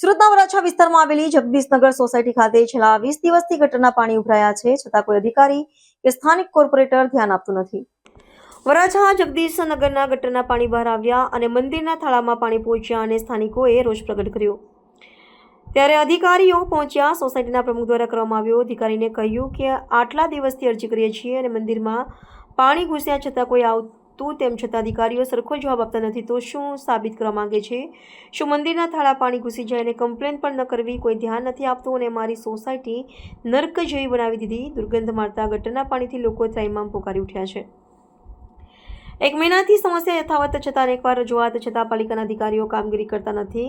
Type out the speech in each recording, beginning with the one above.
સુરતના વરાછા વિસ્તારમાં આવેલી જગદીશનગર સોસાયટી ખાતે છેલ્લા વીસ દિવસથી ગટરના પાણી ઉભરાયા છે, છતાં કોઈ અધિકારી કે સ્થાનિક કોર્પોરેટર ધ્યાન આપતું નથી. વરાછા જગદીશનગરના ગટરના પાણી બહાર આવ્યા અને મંદિરના થાળામાં પાણી પહોંચ્યા અને સ્થાનિકોએ રોષ પ્રગટ કર્યો. ત્યારે અધિકારીઓ પહોંચ્યા, સોસાયટીના પ્રમુખ દ્વારા કરવામાં આવ્યો. અધિકારીને કહ્યું કે, આટલા દિવસથી અરજી કરીએ છીએ અને મંદિરમાં પાણી ઘૂસ્યા છતાં કોઈ આવતું તેમ છતાં અધિકારીઓ સરખો જવાબ આપતા નથી. તો શું સાબિત કરવા માંગે છે? શું મંદિરના થાળા પાણી ઘૂસી જાય અને કમ્પ્લેન પણ ન કરવી? કોઈ ધ્યાન નથી આપતું અને મારી સોસાયટી નર્ક જેવી બનાવી દીધી. દુર્ગંધ મારતા ગટરના પાણીથી લોકો ત્રાઇમામ પોકારી ઉઠ્યા છે. એક મહિનાથી સમસ્યા યથાવત છતાં અનેકવાર રજૂઆત છતાં પાલિકાના અધિકારીઓ કામગીરી કરતા નથી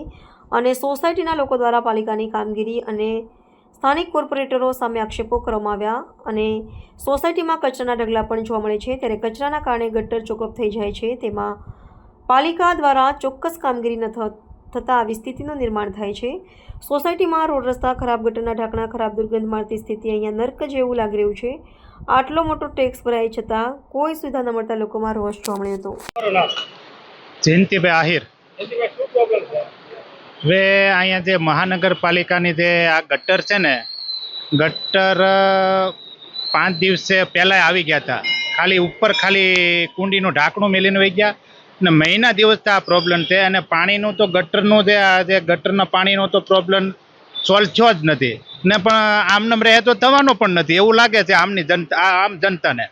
અને સોસાયટીના લોકો દ્વારા પાલિકાની કામગીરી અને સ્થાનિક કોર્પોરેટરો સામે આક્ષેપો કરવામાં આવ્યા અને સોસાયટીમાં કચરાના ઢગલા પણ જોવા મળે છે. ત્યારે કચરાના કારણે ગટર ચોકઅપ થઈ જાય છે. તેમાં પાલિકા દ્વારા ચોક્કસ કામગીરી ન થતાં આવી સ્થિતિનું નિર્માણ થાય છે. સોસાયટીમાં રોડ રસ્તા ખરાબ ગટરના ઢાંકણા ખરાબ દુર્ગંધ મારતી સ્થિતિ અહીંયા નર્ક જેવું લાગી રહ્યું છે. આટલો મોટો ટેક્સ ભરાય છતાં કોઈ સુવિધા ન મળતા લોકોમાં રોષ જોવા મળ્યો હતો. જયંતિભાઈ આહિર. જયંતિભાઈ શું પ્રોબ્લેમ છે? હવે અહીંયા જે મહાનગરપાલિકાની જે આ ગટર છે ને, ગટર પાંચ દિવસે પહેલાં આવી ગયા હતા. ખાલી ઉપર ખાલી કુંડીનું ઢાંકણું મેલીને વહી ગયા અને મહિના દિવસથી આ પ્રોબ્લેમ છે અને પાણીનું તો ગટરનું જે આ જે ગટરના પાણીનો તો પ્રોબ્લેમ સોલ્વ થયો જ નથી. ને પણ આમનામ રહે તો થવાનો પણ નથી. એવું લાગે છે આમની જનતા આમ જનતાને.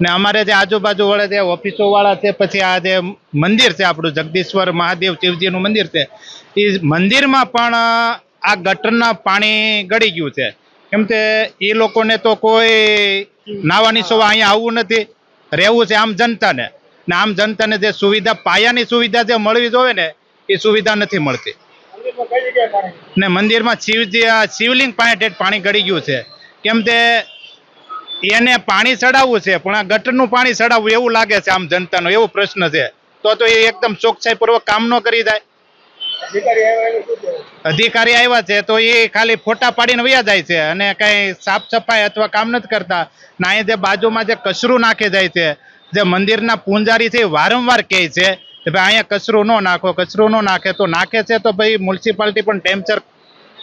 ને અમારે જે આજુબાજુ વાળા જે ઓફિસો વાળા છે પછી આ જે મંદિર છે આપણું જગદીશ્વર મહાદેવ શિવજીનું મંદિર છે એ મંદિરમાં પણ આ ગટરના પાણી ગળી ગયું છે. કેમ કે એ લોકોને તો કોઈ નાવાની સોવા અહીંયા આવવું નથી રહેવું છે આમ જનતાને. ને આમ જનતાને જે સુવિધા પાયાની સુવિધા જે મળવી જોઈએ ને એ સુવિધા નથી મળતી. ને મંદિરમાં શિવજી આ શિવલિંગ પાસે પાણી ગળી ગયું છે. કેમ તે એને પાણી ચડાવવું છે પણ આ ગટરનું પાણી ચડાવવું એવું લાગે છે આમ જનતાનો એવો પ્રશ્ન છે. તો તો એ એકદમ ચોકસાઈપૂર્વક કામ ન કરી જાય. અધિકારી આવ્યા છે તો એ ખાલી ફોટા પાડીને વયા જાય છે અને કઈ સાફ સફાઈ અથવા કામ નથી કરતા. ના જે બાજુમાં જે કચરું નાખે જાય છે જે મંદિરના પૂંજારી છે વારંવાર કહે છે કે ભાઈ અહીંયા કચરું ન નાખો કચરું ન નાખે. તો નાખે છે તો ભાઈ મ્યુનિસિપાલિટી પણ ટેમ્ચર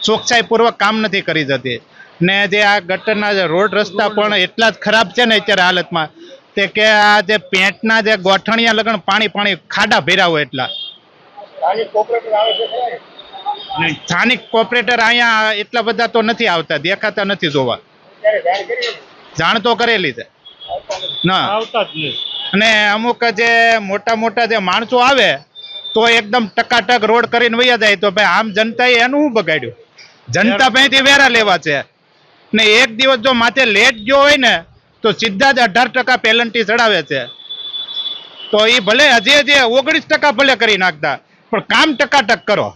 ચોકસાઈપૂર્વક કામ નથી કરી જતી. ને જે આ ગટરના જે રોડ રસ્તા પણ એટલા જ ખરાબ છે ને અત્યારે હાલતમાં તે કે આ જે પેન્ટના જે ગોઠણિયા લગણ પાણી પાણી ખાડા ભેરા હોય એટલા. સ્થાનિક કોપરેટર અહીંયા એટલા બધા તો નથી આવતા દેખાતા નથી જોવા. જાણ તો કરેલી છે. ના. આવતા જ નહીં. અને અમુક જે મોટા મોટા જે માણસો આવે તો એકદમ ટકાટક રોડ કરીને વયા જાય તો ભાઈ આમ જનતાએ એનું શું બગાડ્યું? જનતા પાસેથી વેરા લેવા છે. ને એક દિવસ જો માથે લેટ ગયો હોય ને તો સીધા જ અઢાર ટકા પેલન્ટી ચડાવે છે. તો એ ભલે હજી હજી ઓગણીસ ટકા ભલે કરી નાખતા પણ કામ ટકાટક કરો.